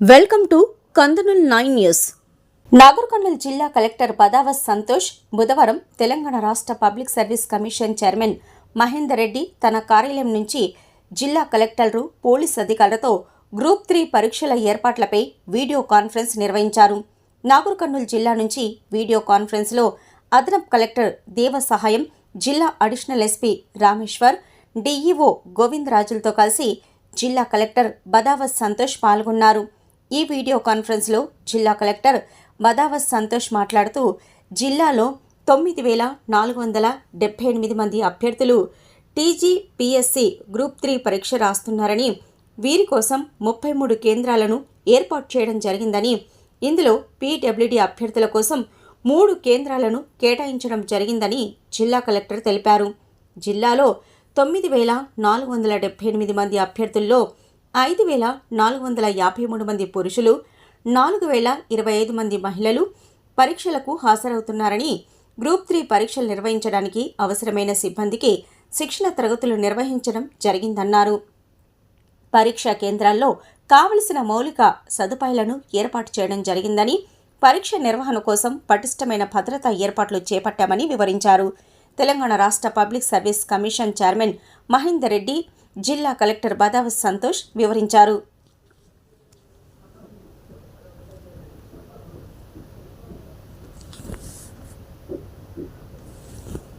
Welcome to Kandanool nine news. Nagarkurnool జిల్లా collector పదావస్ Santosh బుధవారం తెలంగాణ రాష్ట్ర public service commission chairman Mahender Reddy తన కార్యాలయం నుంచి జిల్లా కలెక్టర్లు పోలీస్ అధికారులతో గ్రూప్ త్రీ పరీక్షల ఏర్పాట్లపై వీడియో కాన్ఫరెన్స్ నిర్వహించారు. నాగర్ కర్నూలు జిల్లా నుంచి వీడియో కాన్ఫరెన్స్లో అదనపు కలెక్టర్ దేవ సహాయం జిల్లా అడిషనల్ ఎస్పీ రామేశ్వర్ డీఈఓ గోవిందరాజులతో కలిసి జిల్లా కలెక్టర్ బదావస్ సంతోష్ పాల్గొన్నారు. ఈ వీడియో కాన్ఫరెన్స్లో జిల్లా కలెక్టర్ బదావస్ సంతోష్ మాట్లాడుతూ జిల్లాలో తొమ్మిది వేల నాలుగు వందల డెబ్బై ఎనిమిది మంది అభ్యర్థులు టీజీపీఎస్సీ గ్రూప్ త్రీ పరీక్ష రాస్తున్నారని వీరి కోసం ముప్పై మూడు కేంద్రాలను ఏర్పాటు చేయడం జరిగిందని ఇందులో పీడబ్ల్యూడీ అభ్యర్థుల కోసం మూడు కేంద్రాలను కేటాయించడం జరిగిందని జిల్లా కలెక్టర్ తెలిపారు. జిల్లాలో తొమ్మిది వేల నాలుగు వందల డెబ్బై ఎనిమిది మంది అభ్యర్థుల్లో ఐదు వేల నాలుగు వందల యాభై మూడు మంది పురుషులు నాలుగు వేల ఇరవై ఐదు మంది మహిళలు పరీక్షలకు హాజరవుతున్నారని గ్రూప్ త్రీ పరీక్షలు నిర్వహించడానికి అవసరమైన సిబ్బందికి శిక్షణ తరగతులు నిర్వహించడం జరిగిందన్నారు. పరీక్షా కేంద్రాల్లో కావలసిన మౌలిక సదుపాయాలను ఏర్పాటు చేయడం జరిగిందని పరీక్ష నిర్వహణ కోసం పటిష్టమైన భద్రతా ఏర్పాట్లు చేపట్టామని వివరించారు. తెలంగాణ రాష్ట్ర public service commission chairman Mahender Reddy జిల్లా కలెక్టర్ బదావ సంతోష్ వివరించారు